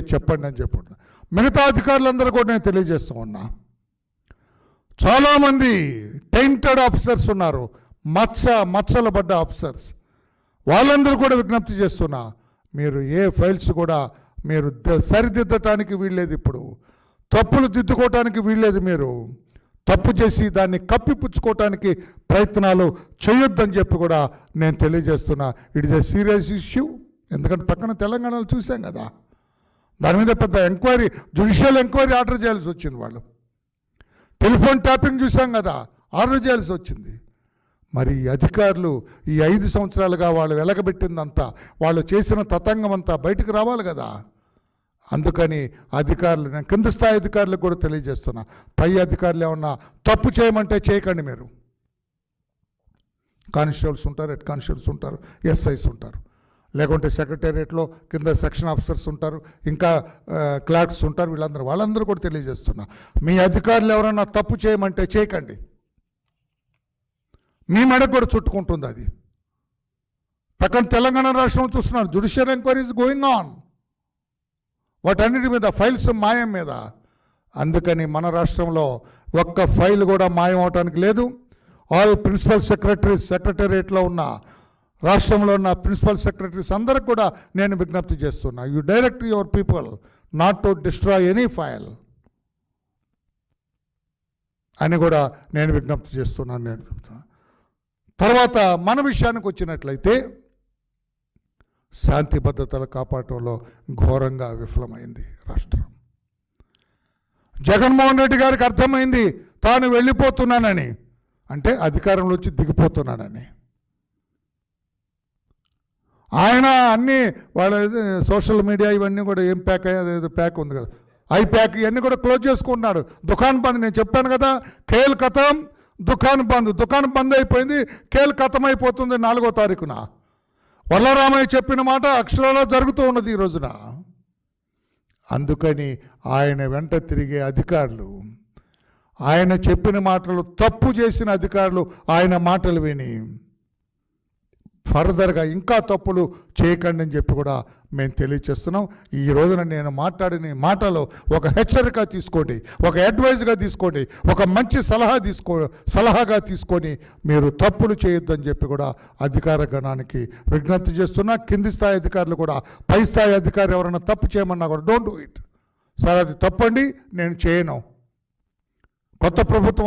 చెప్పండి అని చెప్పండి. మిగతా అధికారులందరూ కూడా నేను తెలియజేస్తూ ఉన్నా. చాలామంది టెంటెడ్ ఆఫీసర్స్ ఉన్నారు. మచ్చ మచ్చలు పడ్డ ఆఫీసర్స్ వాళ్ళందరూ కూడా విజ్ఞప్తి చేస్తున్నా మీరు ఏ ఫైల్స్ కూడా మీరు సరిదిద్దటానికి వీల్లేదు ఇప్పుడు. తప్పులు దిద్దుకోవటానికి వీల్లేదు మీరు. తప్పు చేసి దాన్ని కప్పిపుచ్చుకోవటానికి ప్రయత్నాలు చేయొద్దని చెప్పి కూడా నేను తెలియజేస్తున్నా. It is a serious issue ఎందుకంటే పక్కన తెలంగాణలో చూసాం కదా. దాని మీద పెద్ద ఎంక్వైరీ జుడిషియల్ ఎంక్వైరీ ఆర్డర్ చేయాల్సి వచ్చింది వాళ్ళు. టెలిఫోన్ ట్యాపింగ్ చూసాం కదా ఆర్డర్ చేయాల్సి వచ్చింది. మరి ఈ అధికారులు ఈ ఐదు సంవత్సరాలుగా వాళ్ళు వెలగబెట్టిందంతా వాళ్ళు చేసిన తతంగం అంతా బయటకు రావాలి కదా. అందుకని అధికారులు నేను కింద స్థాయి అధికారులకు కూడా తెలియజేస్తున్నా పై అధికారులు ఏమన్నా తప్పు చేయమంటే చేయకండి మీరు. కానిస్టేబుల్స్ ఉంటారు హెడ్ కానిస్టేబుల్స్ ఉంటారు ఎస్ఐస్ ఉంటారు. లేకుంటే సెక్రటేరియట్లో కింద సెక్షన్ ఆఫీసర్స్ ఉంటారు ఇంకా ఆ, క్లార్క్స్ ఉంటారు వీళ్ళందరూ. వాళ్ళందరూ కూడా తెలియజేస్తున్నా. మీ అధికారులు ఎవరైనా తప్పు చేయమంటే చేయకండి. మీ మెడకు కూడా చుట్టుకుంటుంది అది. పక్కన తెలంగాణ రాష్ట్రం చూస్తున్నారు. Judicial enquiry is going on. వాటన్నిటి మీద ఫైల్స్ మాయం మీద. అందుకని మన రాష్ట్రంలో ఒక్క ఫైల్ కూడా మాయం అవటానికి లేదు. ఆల్ ప్రిన్సిపల్ సెక్రటరీ సెక్రటేరియట్లో ఉన్న రాష్ట్రంలో ఉన్న ప్రిన్సిపల్ సెక్రటరీస్ అందరికి కూడా నేను విజ్ఞప్తి చేస్తున్నా. You direct your people not to destroy any file అని కూడా నేను విజ్ఞప్తి చేస్తున్నాను నేను చెప్తున్నా. తర్వాత మన విషయానికి వచ్చినట్లయితే శాంతి భద్రతలు కాపాడటంలో ఘోరంగా విఫలమైంది రాష్ట్రం. జగన్మోహన్ రెడ్డి గారికి అర్థమైంది తాను వెళ్ళిపోతున్నానని. అంటే అధికారంలో వచ్చి దిగిపోతున్నానని. ఆయన అన్నీ వాళ్ళ ఇది సోషల్ మీడియా ఇవన్నీ కూడా ఏం ప్యాక్ అయ్యేది ప్యాక్ ఉంది కదా. ఐ ప్యాక్ ఇవన్నీ కూడా క్లోజ్ చేసుకుంటున్నాడు దుకాన్ బంద్ నేను చెప్పాను కదా కేల్ కథం దుకాన్ బంద్. దుకాన్ బంద్ అయిపోయింది కేల్ కథం అయిపోతుంది నాలుగో తారీఖున. వల్లరామయ్య చెప్పిన మాట అక్షరాలా జరుగుతూ ఉన్నది ఈ రోజున. అందుకని ఆయన వెంట తిరిగే అధికారులు ఆయన చెప్పిన మాటలు తప్పు చేసిన అధికారులు ఆయన మాటలు విని ఫర్దర్గా ఇంకా తప్పులు చేయకండి అని చెప్పి కూడా మేము తెలియచేస్తున్నాం. ఈ రోజున నేను మాట్లాడిన మాటలో మాటలు ఒక హెచ్చరిక తీసుకోండి ఒక అడ్వైజ్గా తీసుకోండి ఒక మంచి సలహా తీసుకో సలహాగా తీసుకొని మీరు తప్పులు చేయొద్దని చెప్పి కూడా అధికార గణానికి విజ్ఞప్తి చేస్తున్నా. కింది స్థాయి అధికారులు కూడా పై స్థాయి అధికారులు ఎవరైనా తప్పు చేయమన్నా కూడా డోంట్ డూ ఇట్ సార్ అది తప్పండి నేను చేయను. కొత్త ప్రభుత్వం